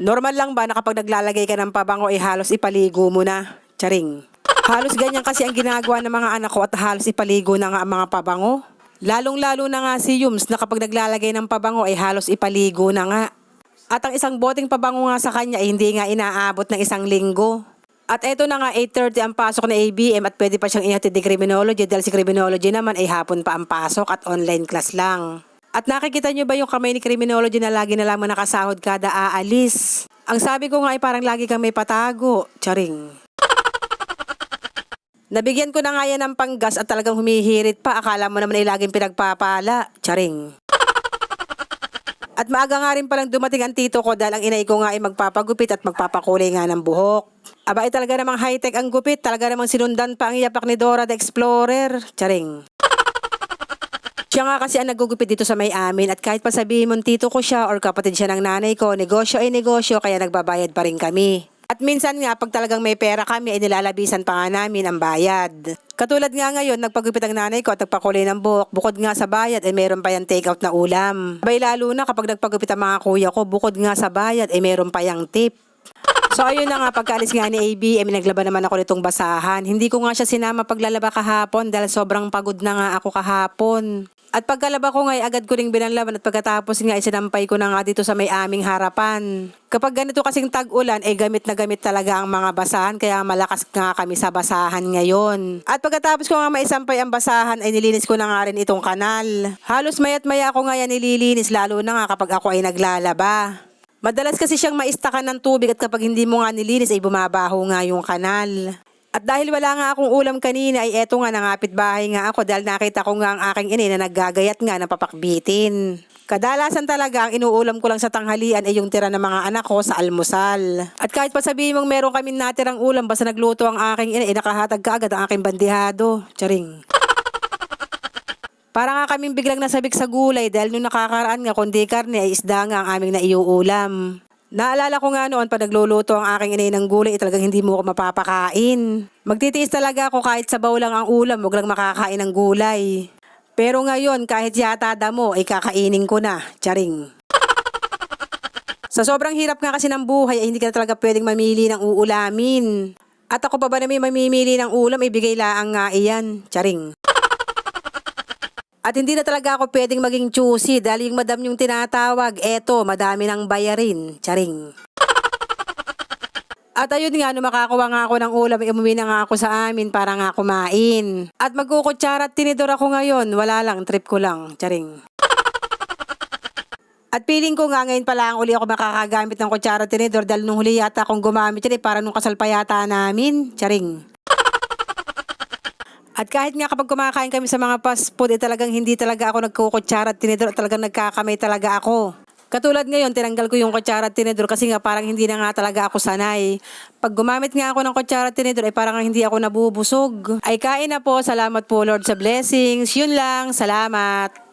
Normal lang ba na kapag naglalagay ka ng pabango ay halos ipaligo mo na? Charing. Halos ganyan kasi ang ginagawa ng mga anak ko at halos ipaligo na nga ang mga pabango. Lalong-lalo na nga si Yums na kapag naglalagay ng pabango ay halos ipaligo na nga. At ang isang boteng pabango nga sa kanya ay hindi nga inaabot ng isang linggo. At eto na nga 8.30 ang pasok na ABM at pwede pa siyang ihatid ni Criminology dahil si Criminology naman ay hapon pa ang pasok at online class lang. At nakikita niyo ba yung kamay ni Criminology na lagi na lamang nakasahod kada aalis? Ang sabi ko nga ay parang lagi kang may patago. Charing. Nabigyan ko na nga yan ng panggas at talagang humihirit pa. Akala mo naman ay laging pinagpapala. Charing. At maaga nga rin palang dumating ang tito ko dahil ang inay ko nga ay magpapagupit at magpapakulay nga ng buhok. Aba ay talaga namang high-tech ang gupit. Talaga namang sinundan pa ang iyapak ni Dora the Explorer. Charing. Siya nga kasi ang nagugupit dito sa may amin at kahit pa sabihin mong tito ko siya or kapatid siya ng nanay ko, negosyo ay negosyo kaya nagbabayad pa rin kami. At minsan nga pag talagang may pera kami ay nilalabisan pa nga namin ang bayad. Katulad nga ngayon, nagpagupit ang nanay ko at nagpakulay ng buhok. Bukod nga sa bayad ay meron pa yung take-out na ulam. Bay lalo na kapag nagpagupit ang mga kuya ko, bukod nga sa bayad ay meron pa yung tip. So ayun na nga, pagkaalis nga ni AB, eh, naglaban naman ako nitong basahan. Hindi ko nga siya sinama paglalaba kahapon dahil sobrang pagod na nga ako kahapon. At pagkalaba ko nga, ay agad ko ring binanlaban at pagkatapos nga, isinampay ko na nga dito sa may aming harapan. Kapag ganito kasing tag-ulan, eh gamit na gamit talaga ang mga basahan, kaya malakas nga kami sa basahan ngayon. At pagkatapos ko nga maisampay ang basahan, ay nilinis ko na nga rin itong kanal. Halos mayat maya ako nga yan nililinis, lalo na nga kapag ako ay naglalaba. Madalas kasi siyang maistakan ng tubig at kapag hindi mo nga nilinis ay bumabaho nga yung kanal. At dahil wala nga akong ulam kanina ay eto nga nangapit bahay nga ako dahil nakita ko nga ang aking ine na naggagayat nga ng papakbitin. Kadalasan talaga ang inuulam ko lang sa tanghalian ay yung tira ng mga anak ko sa almusal. At kahit pa sabihin mong meron kami natirang ulam basta nagluto ang aking ine ay nakahatag kaagad ang aking bandihado. Charing. Para nga kaming biglang nasabik sa gulay dahil nung nakakaraan nga kundi karne ay isda nga ang aming naiuulam. Naalala ko nga noon pa nagluluto ang aking inay ng gulay, talagang hindi mo ako mapapakain. Magtitiis talaga ako kahit sabaw lang ang ulam, wag lang makakain ng gulay. Pero ngayon, kahit yata damo, ay kakainin ko na. Charing. Sa sobrang hirap nga kasi ng buhay, ay hindi ka na talaga pwedeng mamili ng uulamin. At ako pa ba na may mamimili ng ulam, ibigay laang nga iyan. Charing. At hindi na talaga ako pwedeng maging choosy dahil yung madam yung tinatawag, eto, madami ng bayarin. Charing. At ayun nga, nung makakuha nga ako ng ulam, umuwi na nga ako sa amin para nga kumain. At magkukutsara at tinidor ako ngayon, wala lang, trip ko lang. Charing. At feeling ko nga ngayon pa lang uli ako makakagamit ng kutsara at tinidor dahil nung huli yata akong gumamit yan eh, para nung kasal pa yata namin. Charing. At kahit nga kapag kumakain kami sa mga fast food, eh talagang hindi talaga ako nagkukutsara at tinidor talagang nagkakamay talaga ako. Katulad ngayon, tinanggal ko yung kutsara at tinidor kasi nga parang hindi na nga talaga ako sanay. Pag gumamit nga ako ng kutsara at tinidor, ay parang hindi ako nabubusog. Ay kain na po, salamat po Lord sa blessings. Yun lang, salamat.